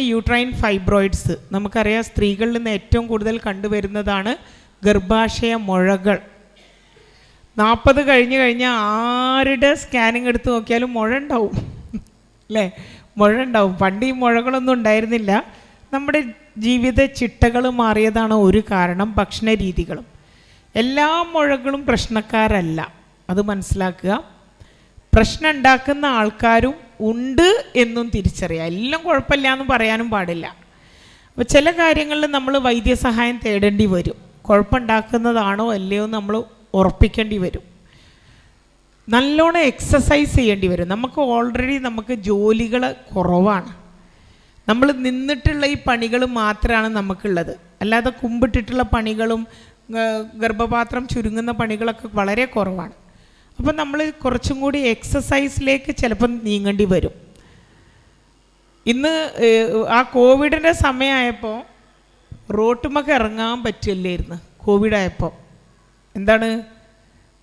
Uterine fibroids നമുക്കറിയാം സ്ത്രീകളിൽ നിന്ന് ഏറ്റവും കൂടുതൽ കണ്ടുവരുന്നതാണ് ഗർഭാശയ മുഴകൾ. നാൽപ്പത് കഴിഞ്ഞ് കഴിഞ്ഞാൽ ആരുടെ സ്കാനിങ് എടുത്ത് നോക്കിയാലും മുഴ ഉണ്ടാവും അല്ലേ? മുഴ ഉണ്ടാവും പണ്ട് ഈ മുഴകളൊന്നും ഉണ്ടായിരുന്നില്ല. നമ്മുടെ ജീവിത ചിട്ടകൾ മാറിയതാണ് ഒരു കാരണം ഭക്ഷണ രീതികളും. എല്ലാ മുഴകളും പ്രശ്നക്കാരല്ല. അത് മനസ്സിലാക്കുക. പ്രശ്നം ഉണ്ടാക്കുന്ന ആൾക്കാരും ഉണ്ട് എന്നും തിരിച്ചറിയാം. എല്ലാം കുഴപ്പമില്ല എന്ന് പറയാനും പാടില്ല. അപ്പോൾ ചില കാര്യങ്ങളിൽ നമ്മൾ വൈദ്യസഹായം തേടേണ്ടി വരും. കുഴപ്പമുണ്ടാക്കുന്നതാണോ അല്ലയോ നമ്മൾ ഉറപ്പിക്കേണ്ടി വരും. നല്ലോണം എക്സസൈസ് ചെയ്യേണ്ടി വരും. നമുക്ക് ഓൾറെഡി നമുക്ക് ജോലികൾ കുറവാണ്. നമ്മൾ നിന്നിട്ടുള്ള ഈ പണികൾ മാത്രമാണ് നമുക്കുള്ളത്. അല്ലാതെ കുമ്പിട്ടിട്ടുള്ള പണികളും ഗർഭപാത്രം ചുരുങ്ങുന്ന പണികളൊക്കെ വളരെ കുറവാണ്. അപ്പം നമ്മൾ കുറച്ചും കൂടി എക്സസൈസിലേക്ക് ചിലപ്പം നീങ്ങേണ്ടി വരും. ഇന്ന് ആ കോവിഡിന്റെ സമയമായപ്പോൾ റോട്ടുമൊക്കെ ഇറങ്ങാൻ പറ്റില്ലായിരുന്നു കോവിഡായപ്പോൾ എന്താണ്?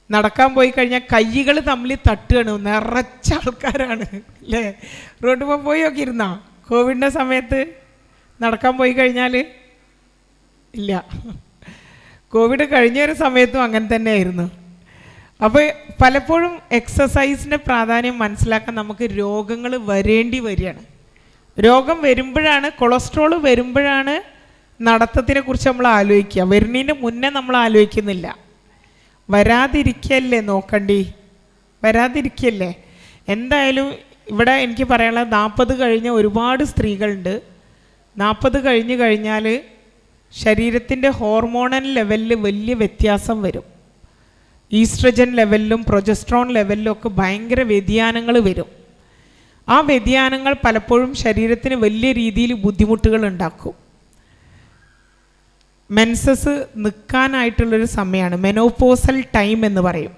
നടക്കാൻ പോയി കഴിഞ്ഞാൽ കൈകൾ തമ്മിൽ തട്ടുകയാണ് നിറച്ച ആൾക്കാരാണ് അല്ലേ? റോട്ടുമ്പോൾ പോയി നോക്കി ഇരുന്നാ കോവിഡിന്റെ സമയത്ത് നടക്കാൻ പോയി കഴിഞ്ഞാൽ ഇല്ല. കോവിഡ് കഴിഞ്ഞ ഒരു സമയത്തും അങ്ങനെ തന്നെയായിരുന്നു. അപ്പോൾ പലപ്പോഴും എക്സസൈസിന്റെ പ്രാധാന്യം മനസ്സിലാക്കാൻ നമുക്ക് രോഗങ്ങൾ വരേണ്ടി വരികയാണ്. രോഗം വരുമ്പോഴാണ് കൊളസ്ട്രോൾ വരുമ്പോഴാണ് നടത്തത്തിനെ കുറിച്ച് നമ്മൾ ആലോചിക്കുക. വരുന്നതിന് മുന്നേ നമ്മൾ ആലോചിക്കുന്നില്ല. വരാതിരിക്കല്ലേ നോക്കണ്ടി? വരാതിരിക്കല്ലേ എന്തായാലും ഇവിടെ എനിക്ക് പറയാനുള്ളത് നാൽപ്പത് കഴിഞ്ഞ ഒരുപാട് സ്ത്രീകളുണ്ട്. നാൽപ്പത് കഴിഞ്ഞ് കഴിഞ്ഞാൽ ശരീരത്തിന്റെ ഹോർമോണൽ ലെവലിൽ വലിയ വ്യത്യാസം വരും. ഈസ്ട്രജൻ ലെവലിലും പ്രൊജസ്ട്രോൺ ലെവലിലും ഒക്കെ ഭയങ്കര വ്യതിയാനങ്ങൾ വരും. ആ വ്യതിയാനങ്ങൾ പലപ്പോഴും ശരീരത്തിന് വലിയ രീതിയിൽ ബുദ്ധിമുട്ടുകൾ ഉണ്ടാക്കും. മെൻസസ് നിൽക്കാനായിട്ടുള്ളൊരു സമയമാണ്. മെനോപോസൽ ടൈം എന്ന് പറയും.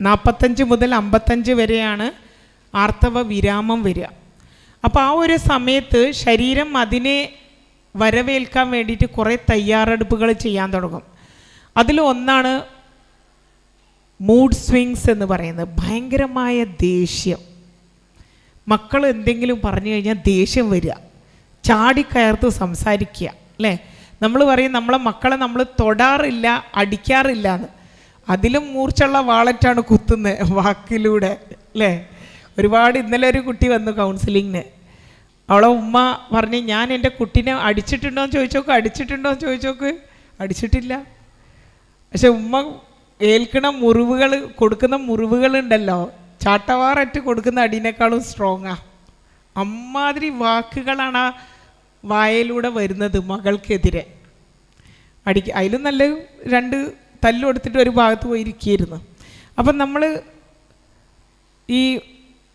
നാൽപ്പത്തഞ്ച് മുതൽ അമ്പത്തഞ്ച് വരെയാണ് ആർത്തവ വിരാമം വരിക. അപ്പോൾ ആ ഒരു സമയത്ത് ശരീരം അതിനെ വരവേൽക്കാൻ വേണ്ടിയിട്ട് കുറേ തയ്യാറെടുപ്പുകൾ ചെയ്യാൻ തുടങ്ങും. അതിൽ ഒന്നാണ് മൂഡ് സ്വിങ്സ് എന്ന് പറയുന്നത് ഭയങ്കരമായ ദേഷ്യം. മക്കൾ എന്തെങ്കിലും പറഞ്ഞു കഴിഞ്ഞാൽ ദേഷ്യം വരിക. ചാടിക്കയർത്ത് സംസാരിക്കുക അല്ലേ? നമ്മൾ പറയും നമ്മളെ മക്കളെ നമ്മൾ തൊടാറില്ല അടിക്കാറില്ല എന്ന് അതിലും മൂർച്ചുള്ള വാളറ്റാണ് കുത്തുന്നത് വാക്കിലൂടെ അല്ലേ? ഒരുപാട് ഇന്നലെ ഒരു കുട്ടി വന്നു കൗൺസിലിങ്ങിന് അവളെ ഉമ്മ പറഞ്ഞ് ഞാൻ എന്റെ കുട്ടീനെ അടിച്ചിട്ടുണ്ടോ എന്ന് ചോദിച്ചോക്ക് അടിച്ചിട്ടുണ്ടോ എന്ന് ചോദിച്ചോക്ക്. അടിച്ചിട്ടില്ല. പക്ഷെ ഉമ്മ ഏൽക്കണ മുറിവുകൾ കൊടുക്കുന്ന മുറിവുകൾ മുറിവുകളുണ്ടല്ലോ. ചാട്ടവാററ്റ് കൊടുക്കുന്ന അടിനേക്കാളും സ്ട്രോങ്ങാ അമ്മാതിരി വാക്കുകളാണ് ആ വായയിലൂടെ വരുന്നത് മകൾക്കെതിരെ. അടിക്ക് അതിലും നല്ല രണ്ട് തല്ല് കൊടുത്തിട്ട് ഒരു ഭാഗത്ത് പോയി ഇരിക്കുകയായിരുന്നു അപ്പം നമ്മൾ ഈ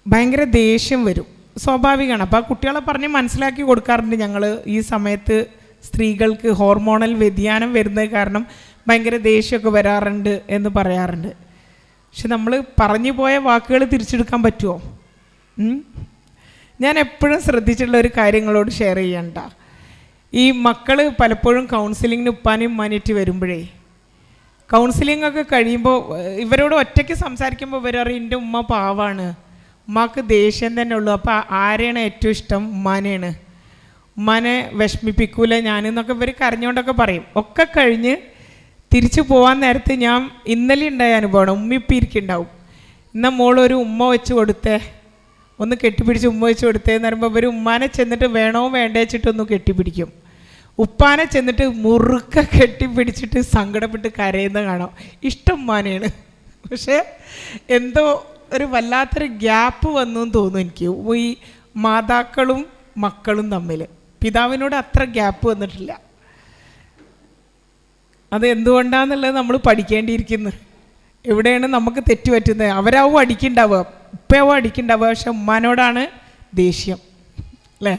ഭയങ്കര ദേഷ്യം വരും. സ്വാഭാവികമാണ്. അപ്പോൾ ആ കുട്ടികളെ പറഞ്ഞ് മനസ്സിലാക്കി കൊടുക്കാറുണ്ട് ഞങ്ങൾ ഈ സമയത്ത് സ്ത്രീകൾക്ക് ഹോർമോണൽ വ്യതിയാനം വരുന്നത് കാരണം ഭയങ്കര ദേഷ്യമൊക്കെ വരാറുണ്ട് എന്ന് പറയാറുണ്ട്. പക്ഷെ നമ്മൾ പറഞ്ഞു പോയ വാക്കുകൾ തിരിച്ചെടുക്കാൻ പറ്റുമോ? ഞാൻ എപ്പോഴും ശ്രദ്ധിച്ചിട്ടുള്ള ഒരു കാര്യങ്ങളോട് ഷെയർ ചെയ്യണ്ട. ഈ മക്കൾ പലപ്പോഴും കൗൺസിലിങ്ങിന് ഉപ്പാനും ഉമ്മാനിട്ട് വരുമ്പോഴേ കൗൺസിലിംഗ് ഒക്കെ കഴിയുമ്പോൾ ഇവരോട് ഒറ്റയ്ക്ക് സംസാരിക്കുമ്പോൾ ഇവർ പറയും എന്റെ ഉമ്മ പാവാണ്. ഉമ്മാക്ക് ദേഷ്യം തന്നെ ഉള്ളൂ. അപ്പോൾ ആരെയാണ് ഏറ്റവും ഇഷ്ടം? ഉമ്മാനെയാണ്. ഉമ്മാനെ വിഷമിപ്പിക്കൂല ഞാനെന്നൊക്കെ ഇവർ കരഞ്ഞുകൊണ്ടൊക്കെ പറയും. ഒക്കെ കഴിഞ്ഞ് തിരിച്ചു പോകാൻ നേരത്ത് ഞാൻ ഇന്നലെ ഉണ്ടായ അനുഭവമാണ്. ഉമ്മിപ്പിരിക്കുണ്ടാവും എന്നാൽ മോളൊരു ഉമ്മ വെച്ച് കൊടുത്തേ. ഒന്ന് കെട്ടിപ്പിടിച്ച് ഉമ്മ വെച്ച് കൊടുത്തേ എന്ന് പറയുമ്പോൾ ഇവർ ഉമ്മാനെ ചെന്നിട്ട് വേണോ വേണ്ടേ വെച്ചിട്ടൊന്ന് കെട്ടിപ്പിടിക്കും. ഉപ്പാനെ ചെന്നിട്ട് മുറുക്ക കെട്ടിപ്പിടിച്ചിട്ട് സങ്കടപ്പെട്ട് കരയുന്ന കാണാം. ഇഷ്ടം ഉമ്മാനെയാണ്. പക്ഷേ എന്തോ ഒരു വല്ലാത്തൊരു ഗ്യാപ്പ് വന്നു എന്ന് തോന്നുന്നു എനിക്ക്. ഈ മാതാക്കളും മക്കളും തമ്മിൽ പിതാവിനോട് അത്ര ഗ്യാപ്പ് വന്നിട്ടില്ല. അത് എന്തുകൊണ്ടാന്നുള്ളത് നമ്മൾ പഠിക്കേണ്ടിയിരിക്കുന്നു? എവിടെയാണ് നമുക്ക് തെറ്റ് പറ്റുന്നത് അവരാവും അടിക്കുണ്ടാവുക. ഉപ്പയാവും അടിക്കുണ്ടാവുക. പക്ഷെ ഉമ്മാനോടാണ് ദേഷ്യം. അല്ലേ?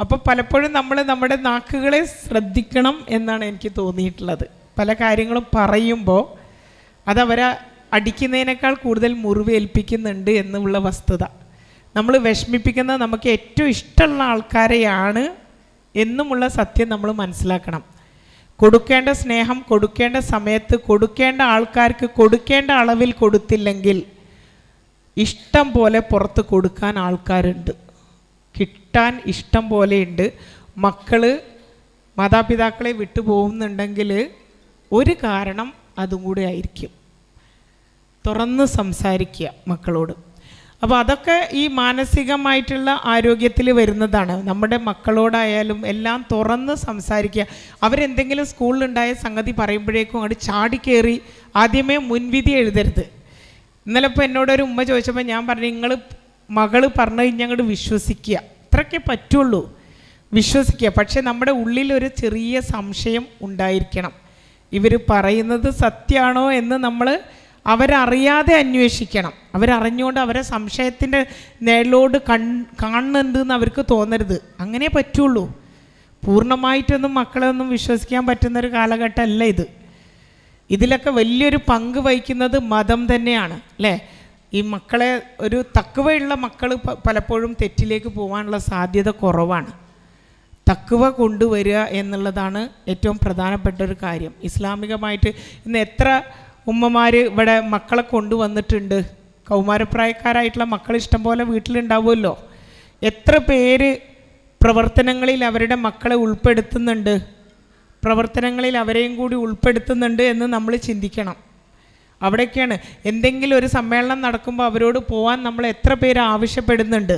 അപ്പോൾ പലപ്പോഴും നമ്മൾ നമ്മുടെ നാക്കുകളെ ശ്രദ്ധിക്കണം എന്നാണ് എനിക്ക് തോന്നിയിട്ടുള്ളത്. പല കാര്യങ്ങളും പറയുമ്പോൾ അതവരെ അടിക്കുന്നതിനേക്കാൾ കൂടുതൽ മുറിവ് ഏൽപ്പിക്കുന്നുണ്ട് എന്നുള്ള വസ്തുത. നമ്മൾ വിഷമിപ്പിക്കുന്ന നമുക്ക് ഏറ്റവും ഇഷ്ടമുള്ള ആൾക്കാരെയാണ് എന്നുമുള്ള സത്യം നമ്മൾ മനസ്സിലാക്കണം. കൊടുക്കേണ്ട സ്നേഹം കൊടുക്കേണ്ട സമയത്ത് കൊടുക്കേണ്ട ആൾക്കാർക്ക് കൊടുക്കേണ്ട അളവിൽ കൊടുത്തില്ലെങ്കിൽ ഇഷ്ടം പോലെ പുറത്ത് കൊടുക്കാൻ ആൾക്കാരുണ്ട്. കിട്ടാൻ ഇഷ്ടം പോലെയുണ്ട്. മക്കൾ മാതാപിതാക്കളെ വിട്ടുപോകുന്നുണ്ടെങ്കിൽ ഒരു കാരണം അതും കൂടെ ആയിരിക്കും. തുറന്ന് സംസാരിക്കുക മക്കളോട്. അപ്പോൾ അതൊക്കെ ഈ മാനസികമായിട്ടുള്ള ആരോഗ്യത്തിൽ വരുന്നതാണ്. നമ്മുടെ മക്കളോടായാലും എല്ലാം തുറന്ന് സംസാരിക്കുക. അവരെന്തെങ്കിലും സ്കൂളിലുണ്ടായ സംഗതി പറയുമ്പോഴേക്കും അങ്ങോട്ട് ചാടിക്കേറി ആദ്യമേ മുൻവിധി എഴുതരുത്. ഇന്നലെ ഇപ്പോൾ എന്നോടൊരു ഉമ്മ ചോദിച്ചപ്പോൾ ഞാൻ പറഞ്ഞു നിങ്ങൾ മകൾ പറഞ്ഞു കഴിഞ്ഞാൽ അങ്ങോട്ട് വിശ്വസിക്കുക. അത്രയ്ക്കേ പറ്റുള്ളൂ. വിശ്വസിക്കുക. പക്ഷേ നമ്മുടെ ഉള്ളിൽ ഒരു ചെറിയ സംശയം ഉണ്ടായിരിക്കണം. ഇവർ പറയുന്നത് സത്യമാണോ എന്ന് നമ്മൾ അവരറിയാതെ അന്വേഷിക്കണം. അവരറിഞ്ഞുകൊണ്ട് അവരെ സംശയത്തിന്റെ നേളോട് കൺ കാണുന്നുണ്ടെന്ന് അവർക്ക് തോന്നരുത്. അങ്ങനെ പറ്റുള്ളൂ. പൂർണമായിട്ടൊന്നും മക്കളെ ഒന്നും വിശ്വസിക്കാൻ പറ്റുന്നൊരു കാലഘട്ടമല്ല ഇത്. ഇതിലൊക്കെ വലിയൊരു പങ്ക് വഹിക്കുന്നത് മതം തന്നെയാണ് അല്ലേ? ഈ മക്കളെ ഒരു തക്കവയുള്ള മക്കൾ പലപ്പോഴും തെറ്റിലേക്ക് പോകാനുള്ള സാധ്യത കുറവാണ്. തക്കുവ കൊണ്ടുവരിക എന്നുള്ളതാണ് ഏറ്റവും പ്രധാനപ്പെട്ട ഒരു കാര്യം. ഇസ്ലാമികമായിട്ട് ഇന്ന് എത്ര ഉമ്മമാർ ഇവിടെ മക്കളെ കൊണ്ടുവന്നിട്ടുണ്ട്. കൗമാരപ്രായക്കാരായിട്ടുള്ള മക്കൾ ഇഷ്ടം പോലെ വീട്ടിലുണ്ടാവുമല്ലോ. എത്ര പേര് പ്രവർത്തനങ്ങളിൽ അവരുടെ മക്കളെ ഉൾപ്പെടുത്തുന്നുണ്ട്. പ്രവർത്തനങ്ങളിൽ അവരെയും കൂടി ഉൾപ്പെടുത്തുന്നുണ്ട് എന്ന് നമ്മൾ ചിന്തിക്കണം. അവിടെയൊക്കെയാണ്. എന്തെങ്കിലും ഒരു സമ്മേളനം നടക്കുമ്പോൾ അവരോട് പോകാൻ നമ്മൾ എത്ര പേര് ആവശ്യപ്പെടുന്നുണ്ട്.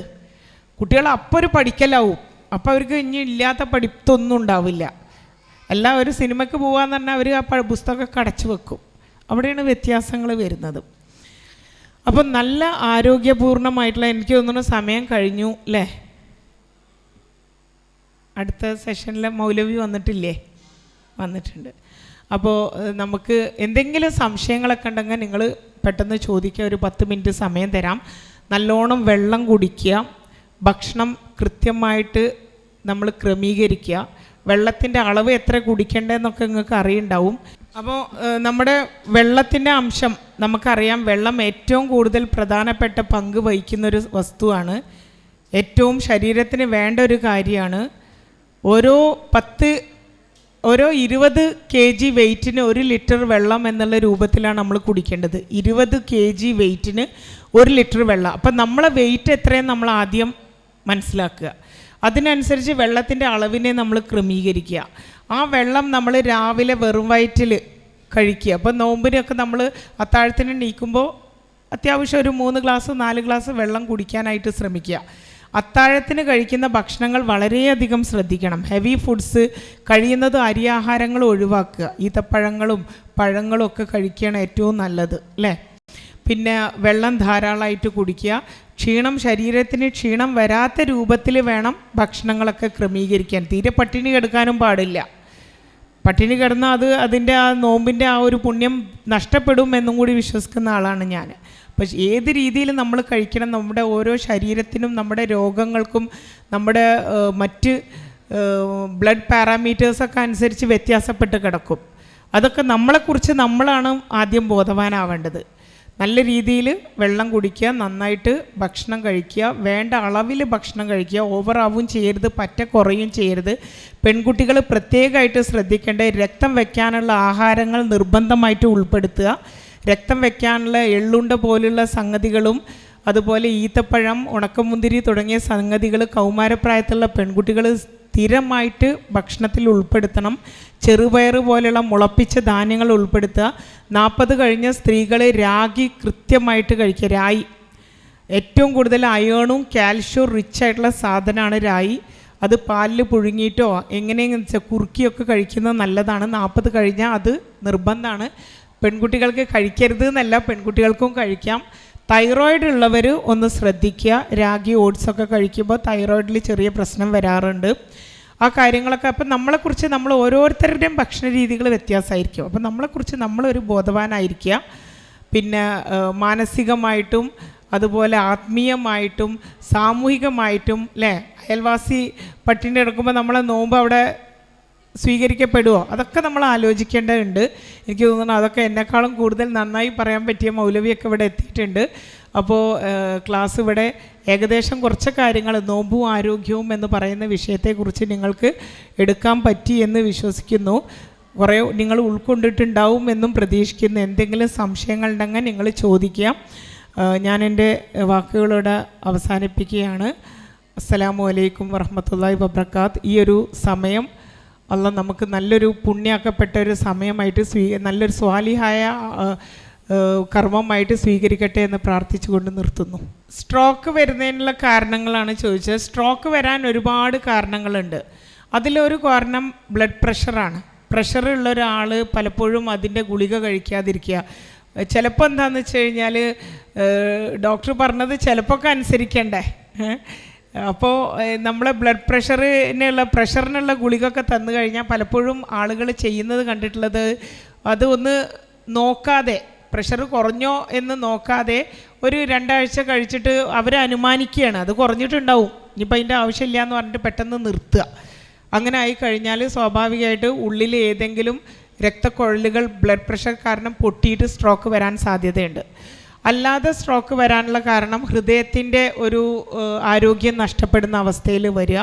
കുട്ടികൾ അപ്പോൾ ഒരു പഠിക്കലാവും. അപ്പോൾ അവർക്ക് ഇനി ഇല്ലാത്ത പഠിത്തൊന്നും ഉണ്ടാവില്ല. അല്ല ഒരു സിനിമയ്ക്ക് പോകാന്ന് പറഞ്ഞാൽ അവർ ആ പുസ്തകമൊക്കെ അടച്ചു വെക്കും. അവിടെയാണ് വ്യത്യാസങ്ങൾ വരുന്നത്. അപ്പം നല്ല ആരോഗ്യപൂർണമായിട്ടുള്ള എനിക്ക് തോന്നുന്നു സമയം കഴിഞ്ഞു അല്ലേ അടുത്ത സെഷനിലെ മൗലവി വന്നിട്ടില്ലേ? വന്നിട്ടുണ്ട്. അപ്പോൾ നമുക്ക് എന്തെങ്കിലും സംശയങ്ങളൊക്കെ ഉണ്ടെങ്കിൽ നിങ്ങൾ പെട്ടെന്ന് ചോദിക്കുക ഒരു പത്ത് മിനിറ്റ് സമയം തരാം. നല്ലോണം വെള്ളം കുടിക്കുക ഭക്ഷണം കൃത്യമായിട്ട് നമ്മൾ ക്രമീകരിക്കുക. വെള്ളത്തിന്റെ അളവ് എത്ര കുടിക്കേണ്ടതെന്നൊക്കെ നിങ്ങൾക്ക് അറിയുണ്ടാവും. അപ്പോൾ നമ്മുടെ വെള്ളത്തിന്റെ അംശം നമുക്കറിയാം വെള്ളം ഏറ്റവും കൂടുതൽ പ്രധാനപ്പെട്ട പങ്ക് വഹിക്കുന്നൊരു വസ്തുവാണ്. ഏറ്റവും ശരീരത്തിന് വേണ്ട ഒരു കാര്യമാണ്. ഓരോ പത്ത് ഓരോ ഇരുപത് കെ ജി വെയ്റ്റിന് ഒരു ലിറ്റർ വെള്ളം എന്നുള്ള രൂപത്തിലാണ് നമ്മൾ കുടിക്കേണ്ടത്. ഇരുപത് കെ ജി വെയ്റ്റിന് ഒരു ലിറ്റർ വെള്ളം. അപ്പം നമ്മളെ വെയിറ്റ് എത്രയും നമ്മൾ ആദ്യം മനസ്സിലാക്കുക. അതിനനുസരിച്ച് വെള്ളത്തിന്റെ അളവിനെ നമ്മൾ ക്രമീകരിക്കുക. ആ വെള്ളം നമ്മൾ രാവിലെ വെറും വയറ്റിൽ കഴിക്കുക. അപ്പോൾ നോമ്പിനൊക്കെ നമ്മൾ അത്താഴത്തിന് നീക്കുമ്പോൾ അത്യാവശ്യം ഒരു മൂന്ന് ഗ്ലാസ് നാല് ഗ്ലാസ് വെള്ളം കുടിക്കാനായിട്ട് ശ്രമിക്കുക. അത്താഴത്തിന് കഴിക്കുന്ന ഭക്ഷണങ്ങൾ വളരെയധികം ശ്രദ്ധിക്കണം. ഹെവി ഫുഡ്സ് കഴിയുന്നത് അരിയാഹാരങ്ങൾ ഒഴിവാക്കുക. ഈത്തപ്പഴങ്ങളും പഴങ്ങളും ഒക്കെ കഴിക്കുകയാണ് ഏറ്റവും നല്ലത് അല്ലേ? പിന്നെ വെള്ളം ധാരാളമായിട്ട് കുടിക്കുക. ക്ഷീണം ശരീരത്തിന് ക്ഷീണം വരാത്ത രൂപത്തിൽ വേണം ഭക്ഷണങ്ങളൊക്കെ ക്രമീകരിക്കാൻ. തീരെ പട്ടിണി കിടക്കാനും പാടില്ല. പട്ടിണി കിടന്നാൽ അത് അതിന്റെ ആ നോമ്പിന്റെ ആ ഒരു പുണ്യം നഷ്ടപ്പെടും എന്നും കൂടി വിശ്വസിക്കുന്ന ആളാണ് ഞാൻ. അപ്പം ഏത് രീതിയിൽ നമ്മൾ കഴിക്കണം നമ്മുടെ ഓരോ ശരീരത്തിനും നമ്മുടെ രോഗങ്ങൾക്കും നമ്മുടെ മറ്റ് ബ്ലഡ് പാരാമീറ്റേഴ്സൊക്കെ അനുസരിച്ച് വ്യത്യാസപ്പെട്ട് കിടക്കും. അതൊക്കെ നമ്മളെക്കുറിച്ച് നമ്മളാണ് ആദ്യം ബോധവാനാവേണ്ടത്. നല്ല രീതിയിൽ വെള്ളം കുടിക്കുക നന്നായിട്ട് ഭക്ഷണം കഴിക്കുക വേണ്ട അളവിൽ ഭക്ഷണം കഴിക്കുക ഓവറാവും ചെയ്യരുത് പറ്റ കുറയും ചെയ്യരുത്. പെൺകുട്ടികൾ പ്രത്യേകമായിട്ട് ശ്രദ്ധിക്കേണ്ട രക്തം വയ്ക്കാനുള്ള ആഹാരങ്ങൾ നിർബന്ധമായിട്ട് ഉൾപ്പെടുത്തുക. രക്തം വയ്ക്കാനുള്ള എള്ളുണ്ട പോലുള്ള സംഗതികളും അതുപോലെ ഈത്തപ്പഴം ഉണക്കമുന്തിരി തുടങ്ങിയ സംഗതികൾ കൗമാരപ്രായത്തിലുള്ള പെൺകുട്ടികൾ സ്ഥിരമായിട്ട് ഭക്ഷണത്തിൽ ഉൾപ്പെടുത്തണം. ചെറുപയർ പോലെയുള്ള മുളപ്പിച്ച ധാന്യങ്ങൾ ഉൾപ്പെടുത്തുക. നാൽപ്പത് കഴിഞ്ഞ സ്ത്രീകൾ രാഗി കൃത്യമായിട്ട് കഴിക്കുക. രായി. ഏറ്റവും കൂടുതൽ അയേണും കാൽഷ്യവും റിച്ച് ആയിട്ടുള്ള സാധനമാണ് രായി. അത് പാലിൽ പുഴുങ്ങിയിട്ടോ എങ്ങനെയെന്ന് വെച്ചാൽ കുറുക്കിയൊക്കെ കഴിക്കുന്നത് നല്ലതാണ്. നാൽപ്പത് കഴിഞ്ഞാൽ അത് നിർബന്ധമാണ്. പെൺകുട്ടികൾക്ക് കഴിക്കരുത് എന്നല്ല പെൺകുട്ടികൾക്കും കഴിക്കാം. തൈറോയിഡ് ഉള്ളവർ ഒന്ന് ശ്രദ്ധിക്കുക. രാഗി ഓട്സൊക്കെ കഴിക്കുമ്പോൾ തൈറോയിഡിൽ ചെറിയ പ്രശ്നം വരാറുണ്ട്. ആ കാര്യങ്ങളൊക്കെ അപ്പം നമ്മളെക്കുറിച്ച് നമ്മൾ ഓരോരുത്തരുടെയും ഭക്ഷണ രീതികൾ വ്യത്യാസമായിരിക്കും. അപ്പം നമ്മളെക്കുറിച്ച് നമ്മളൊരു ബോധവാനായിരിക്കുക. പിന്നെ മാനസികമായിട്ടും അതുപോലെ ആത്മീയമായിട്ടും സാമൂഹികമായിട്ടും അല്ലേ അയൽവാസി പട്ടിണി എടുക്കുമ്പോൾ നമ്മളെ നോമ്പ് അവിടെ സ്വീകരിക്കപ്പെടുമോ അതൊക്കെ നമ്മൾ ആലോചിക്കേണ്ടതുണ്ട്. എനിക്ക് തോന്നുന്നു അതൊക്കെ എന്നെക്കാളും കൂടുതൽ നന്നായി പറയാൻ പറ്റിയ മൗലവിയൊക്കെ ഇവിടെ എത്തിയിട്ടുണ്ട്. അപ്പോൾ ക്ലാസ് ഇവിടെ ഏകദേശം കുറച്ച് കാര്യങ്ങൾ നോമ്പും ആരോഗ്യവും എന്ന് പറയുന്ന വിഷയത്തെക്കുറിച്ച് നിങ്ങൾക്ക് എടുക്കാൻ പറ്റി എന്ന് വിശ്വസിക്കുന്നു. കുറേ നിങ്ങൾ ഉൾക്കൊണ്ടിട്ടുണ്ടാവും എന്നും പ്രതീക്ഷിക്കുന്നു. എന്തെങ്കിലും സംശയങ്ങളുണ്ടെങ്കിൽ നിങ്ങൾ ചോദിക്കാം. ഞാൻ എന്റെ വാക്കുകളോടെ അവസാനിപ്പിക്കുകയാണ്. അസ്സലാമു അലൈക്കും വറഹമത്തല്ലാഹി വബർക്കാത്ത് ഈ ഒരു സമയം അല്ല നമുക്ക് നല്ലൊരു പുണ്യാക്കപ്പെട്ട ഒരു സമയമായിട്ട് സ്വീ നല്ലൊരു സ്വാലിഹായ കർമ്മമായിട്ട് സ്വീകരിക്കട്ടെ എന്ന് പ്രാർത്ഥിച്ചുകൊണ്ട് നിർത്തുന്നു. സ്ട്രോക്ക് വരുന്നതിനുള്ള കാരണങ്ങളാണ് ചോദിച്ചത്. സ്ട്രോക്ക് വരാൻ ഒരുപാട് കാരണങ്ങളുണ്ട്. അതിലൊരു കാരണം ബ്ലഡ് പ്രഷറാണ്. പ്രഷറുള്ള ഒരാൾ പലപ്പോഴും അതിന്റെ ഗുളിക കഴിക്കാതിരിക്കുക. ചിലപ്പോൾ എന്താണെന്ന് വെച്ച് കഴിഞ്ഞാൽ ഡോക്ടർ പറഞ്ഞത് ചിലപ്പോൾ ഒക്കെ അനുസരിക്കണ്ടേ അപ്പോൾ നമ്മളെ ബ്ലഡ് പ്രഷറിനുള്ള പ്രഷറിനുള്ള ഗുളികയൊക്കെ തന്നു കഴിഞ്ഞാൽ പലപ്പോഴും ആളുകൾ ചെയ്യുന്നത് കണ്ടിട്ടുള്ളത് അത് ഒന്ന് നോക്കാതെ പ്രഷർ കുറഞ്ഞോ എന്ന് നോക്കാതെ ഒരു രണ്ടാഴ്ച കഴിച്ചിട്ട് അവർ അനുമാനിക്കുകയാണ്. അത് കുറഞ്ഞിട്ടുണ്ടാവും. ഇനിയിപ്പോൾ അതിന്റെ ആവശ്യമില്ല എന്ന് പറഞ്ഞിട്ട് പെട്ടെന്ന് നിർത്തുക. അങ്ങനെ ആയി കഴിഞ്ഞാൽ സ്വാഭാവികമായിട്ട് ഉള്ളിൽ ഏതെങ്കിലും രക്തക്കുഴലുകൾ ബ്ലഡ് പ്രഷർ കാരണം പൊട്ടിയിട്ട് സ്ട്രോക്ക് വരാൻ സാധ്യതയുണ്ട്. അല്ലാതെ സ്ട്രോക്ക് വരാനുള്ള കാരണം ഹൃദയത്തിന്റെ ഒരു ആരോഗ്യം നഷ്ടപ്പെടുന്ന അവസ്ഥയിൽ വരിക.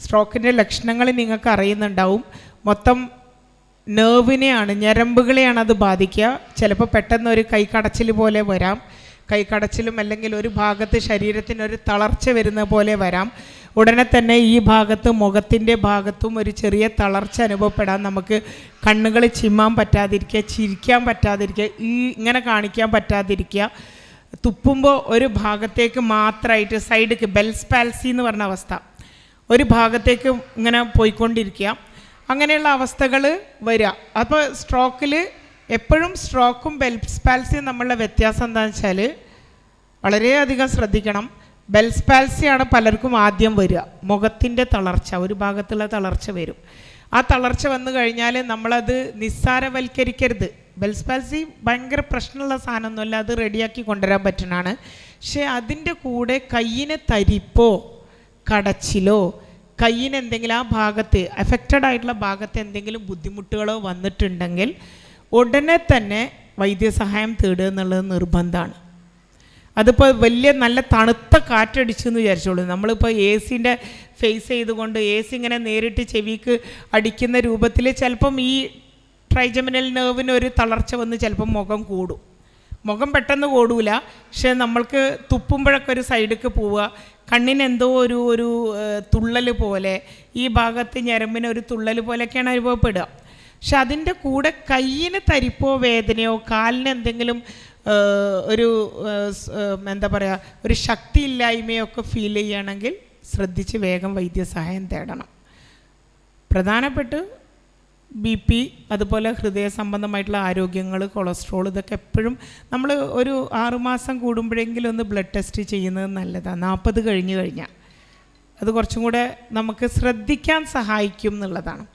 സ്ട്രോക്കിന്റെ ലക്ഷണങ്ങൾ നിങ്ങൾക്ക് അറിയുന്നുണ്ടാവും. മൊത്തം നെർവിനെയാണ് ഞരമ്പുകളെയാണ് അത് ബാധിക്കുക. ചിലപ്പോൾ പെട്ടെന്ന് ഒരു കൈക്കടച്ചിൽ പോലെ വരാം. കൈക്കടച്ചിലും അല്ലെങ്കിൽ ഒരു ഭാഗത്ത് ശരീരത്തിന് ഒരു തളർച്ച വരുന്ന പോലെ വരാം. ഉടനെ തന്നെ ഈ ഭാഗത്ത് മുഖത്തിന്റെ ഭാഗത്തും ഒരു ചെറിയ തളർച്ച അനുഭവപ്പെടാം. നമുക്ക് കണ്ണുകൾ ചിമ്മാൻ പറ്റാതിരിക്കുക ചിരിക്കാൻ പറ്റാതിരിക്കുക ഈ ഇങ്ങനെ കാണിക്കാൻ പറ്റാതിരിക്കുക. തുപ്പുമ്പോൾ ഒരു ഭാഗത്തേക്ക് മാത്രമായിട്ട് സൈഡിക്ക് ബെൽസ് പാൽസി എന്ന് പറഞ്ഞ അവസ്ഥ. ഒരു ഭാഗത്തേക്ക് ഇങ്ങനെ പോയിക്കൊണ്ടിരിക്കുക. അങ്ങനെയുള്ള അവസ്ഥകൾ വരിക. അപ്പോൾ സ്ട്രോക്കിൽ എപ്പോഴും സ്ട്രോക്കും ബെൽസ് പാൽസിയും തമ്മിലുള്ള വ്യത്യാസം എന്താണെന്ന് വെച്ചാൽ വളരെയധികം ശ്രദ്ധിക്കണം. ബെൽസ് പാൽസിയാണ് പലർക്കും ആദ്യം വരിക. മുഖത്തിന്റെ തളർച്ച ഒരു ഭാഗത്തുള്ള തളർച്ച വരും. ആ തളർച്ച വന്നു കഴിഞ്ഞാൽ നമ്മളത് നിസ്സാരവൽക്കരിക്കരുത്. ബെൽസ് പാൽസി ഭയങ്കര പ്രശ്നമുള്ള സാധനമൊന്നുമല്ല അത് റെഡിയാക്കി കൊണ്ടുവരാൻ പറ്റുന്നതാണ്. പക്ഷേ അതിന്റെ കൂടെ കയ്യിന് തരിപ്പോ കടച്ചിലോ കയ്യിന് എന്തെങ്കിലും ആ ഭാഗത്ത് എഫക്റ്റഡ് ആയിട്ടുള്ള ഭാഗത്ത് എന്തെങ്കിലും ബുദ്ധിമുട്ടുകളോ വന്നിട്ടുണ്ടെങ്കിൽ ഉടനെ തന്നെ വൈദ്യസഹായം തേടുക എന്നുള്ളത് നിർബന്ധമാണ്. അതിപ്പോൾ വലിയ നല്ല തണുത്ത കാറ്റടിച്ചു എന്ന് വിചാരിച്ചോളൂ. നമ്മളിപ്പോൾ എ സിന്റെ ഫേസ് ചെയ്തുകൊണ്ട് എ സി ഇങ്ങനെ നേരിട്ട് ചെവിക്ക് അടിക്കുന്ന രൂപത്തിൽ ചിലപ്പം ഈ ട്രൈജമിനൽ നെർവിന് ഒരു തളർച്ച വന്ന് ചിലപ്പം മുഖം കൂടും. മുഖം പെട്ടെന്ന് കൂടൂല. പക്ഷെ നമ്മൾക്ക് തുപ്പുമ്പോഴൊക്കെ ഒരു സൈഡിലേക്ക് പോവുക. കണ്ണിന് എന്തോ ഒരു ഒരു തുള്ളൽ പോലെ. ഈ ഭാഗത്ത് ഞരമ്പിന് ഒരു തുള്ളൽ പോലെയൊക്കെയാണ് അനുഭവപ്പെടുക. പക്ഷെ അതിന്റെ കൂടെ കയ്യിന് തരിപ്പോ വേദനയോ കാലിന് എന്തെങ്കിലും ഒരു എന്താ പറയുക ഒരു ശക്തിയില്ലായ്മയോ ഒക്കെ ഫീൽ ചെയ്യുകയാണെങ്കിൽ ശ്രദ്ധിച്ച് വേഗം വൈദ്യസഹായം തേടണം. പ്രധാനപ്പെട്ട് ബി പി അതുപോലെ ഹൃദയ സംബന്ധമായിട്ടുള്ള ആരോഗ്യങ്ങൾ കൊളസ്ട്രോൾ ഇതൊക്കെ എപ്പോഴും നമ്മൾ ഒരു ആറുമാസം കൂടുമ്പോഴെങ്കിലും ഒന്ന് ബ്ലഡ് ടെസ്റ്റ് ചെയ്യുന്നത് നല്ലതാണ്. നാൽപ്പത് കഴിഞ്ഞ് കഴിഞ്ഞാൽ. അത് കുറച്ചും കൂടെ നമുക്ക് ശ്രദ്ധിക്കാൻ സഹായിക്കും എന്നുള്ളതാണ്.